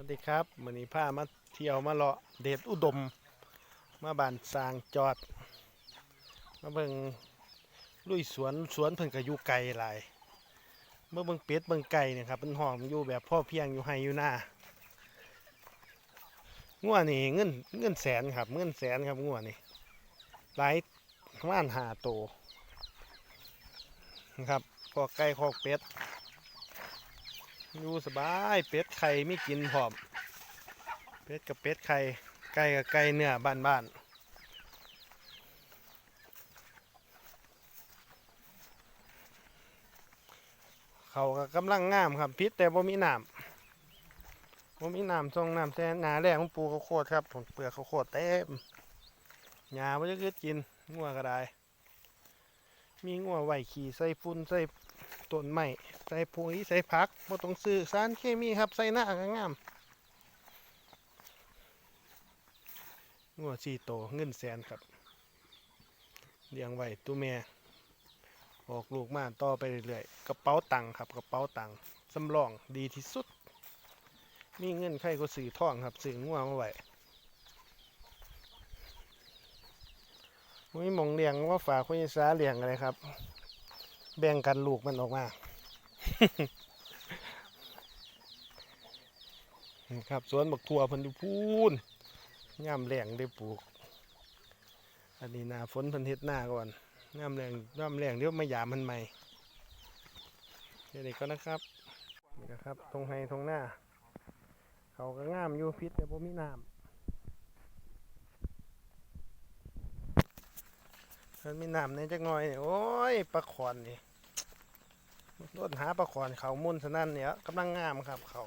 วัสดีครับมื้อนี้พามาเที่ยวมาเลาะเดชอุดม มาบ้านสร้างจอด มาเบิ่งลุยสวนสวนเพิ่นก็อยู่ไกลหลายเมื่อเบิ่งเป็ดเบิ่งไก่เนี่ยครับเพิ่นห้องอยู่แบบพ่อเพียงอยู่ไห้อยู่หน้างัวนี่เงินเงินแสนครับเงินแสนครับงัวนี่หลายประมาณห้าโตนะครับคอไก่คอกเป็ด อยู่สบายเป็ดไข่ไม่กินพร้อม เป็ดกับเป็ดไข่ไก่กับไก่เนื้อบ้านบ้านๆเขาก็กำลังงามครับพิษแต่บ่มีน้ำบ่มีน้ำทรงน้ำแซ่หนาแรงของปูเขาโคตรครับผลเปลือกเขาโคตรเต็มหญ้าบ่จะกึดกินงัวก็ได้ มีงัวไหวขี่ใส่ฝุ่นใส่ ต้นไม้ใส่ปุ๋ยใส่ผักบ่ต้องซื้อสารเคมีครับใส่หน้าก็งามงัวสี่โตเงินแสนครับเลี้ยงไว้ตัวแม่ออกลูกมาต่อไปเรื่อยๆกระเป๋าตังค์ครับกระเป๋าตังค์สำรองดีที่สุด มีเงินใครก็ซื้อท่องครับซื้องัวมาไว้มีหมองเลี้ยงว่าฝากคุณยสาเลี้ยงอะไรครับ แบ่งกันลูกมันออกมานะครับสวนบักทั่วพันธุพูนย่ำแหลงได้ปลูก อันนี้นาฝนพันเฮ็ดหน้าก่อนย่ำแหลงย่ำแหลงเดี๋ยวไมายามมันใหม่เดี๋ยวนี้ก็นะครับนี่นะครับตรงไฮตรงหน้า เขาก็งามอยู่พิษแต่บ่มีน้ำมันมีน้ำในจักหน่อยนี่ยโอ้ยปลาขอนนี่ รถหาปลาขอนเขามุ่นสนั่นเนี่ยกำลังงามครับเขา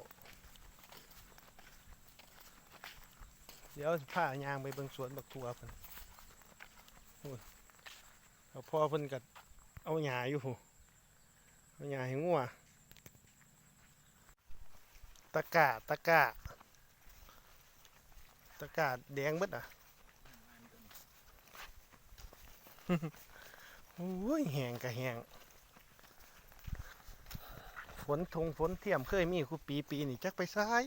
เดี๋ยวผ้ายางไปเบิ่งสวนบักทัวเพิ่นเอาพ่อเพิ่นกัดเอาหญ้าอยู่หูเอาหญ้าให้งัวตะกร้าตะกร้าตะกร้าแดงบิดอะโอ้ยแหงกะแหง นทงฝนเทียมเคยมีคูปีปีนี่จักไปซ้าย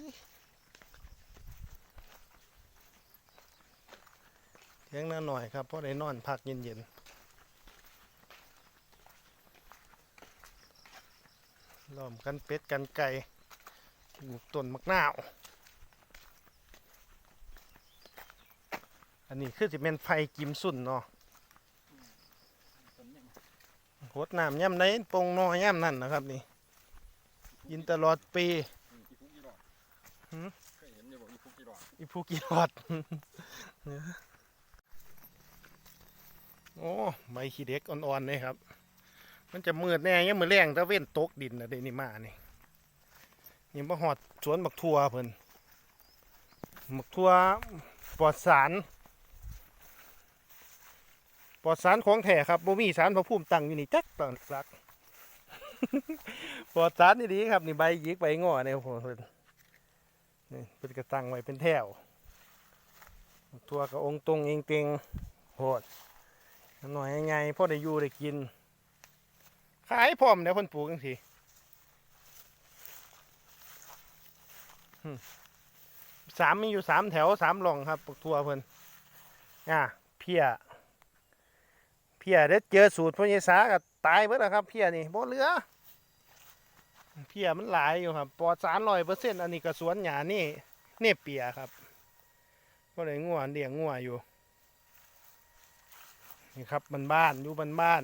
เที่ยงหน้าหน่อยครับเพราะได้นอนพักเย็นๆล้อมกันเป็ดกันไก่ปลูกต้นมะนาวอันนี้คือสิเป็นไฟกิมสุนเนาะหดน้ำย่ำไหนปงนอย่ำนั่นนะครับนี่ ยินตลอดปีอีฟุกอีหลอดหืมเคยเห็นอยู่บอกอีฟุกอีหลอดอีผู้กี่รอด โอ้ใบขี้เด็กอ่อนๆเลยครับ มันจะมืดแน่ยังมือแรงถ้าเว้นตกดินนะเดยวนี่มานี่ยังมาหอดสวนบักทั่วเพิ่นบักทั่วปลอดสารปลอดสารของแท้ครับบ่มีสารพระภูมิตั้งอยู่นี่จักตังสัก ปลอดสารนี่ดีครับนี่ใบยิกใบงอเนี่ยผมเพิ่นนี่เป็นกระตังไว้เป็นแถวบักทั่วกับองตรงเองเต็งโหดหน่อยยังไงพ่อได้อยู่ได้กิน ขายพร้อมเดี๋ยวเพิ่นปลูกจังซี่หึสามมีอยู่สามแถวสามหลองครับปลูกทั่วเพิ่นอะเพีย เพียเด็ดเจอสูตรพญ่สาก็ตายเบิดแล้วครับเพียนี่บ่เหลือเพียมันหลายอยู่ครับปลอดสารร้อยเปอร์เซ็นต์อันนี้ก็สวนหญ้านี่เน่เปียครับก็เลยงัวเลี้ยงงัวอยู่นี่ครับบ้านบ้านอยู่บ้านบ้าน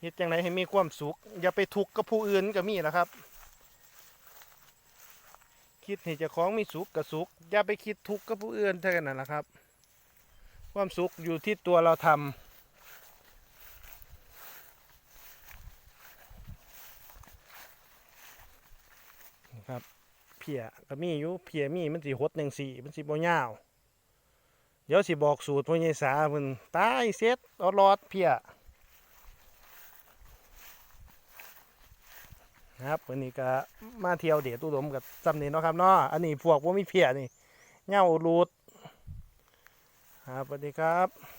เฮ็ดจังไดให้มีความสุข อย่าไปทุกข์กับผู้อื่นก็มีแหละครับ คิดให้เจ้าของมีสุขกับสุข อย่าไปคิดทุกข์กับผู้อื่นเท่านั้นแหละครับ ความสุขอยู่ที่ตัวเราทำ ครับ เพียก็มีอยู่เพียมีมันสิหดหนึ่งสี่มันสิบ่ยาว เดี๋ยวสิบอกสูตรพ่อใหญ่สาเพิ่นตายเสร็จเอดรอดเพียนะครับวันนี้ก็มาเที่ยวเดชอุดมกับจำเนีเนาะครับเนาะอันนี้พวกว่ามีเพียนี่เงารูดครับสวัสดีครับ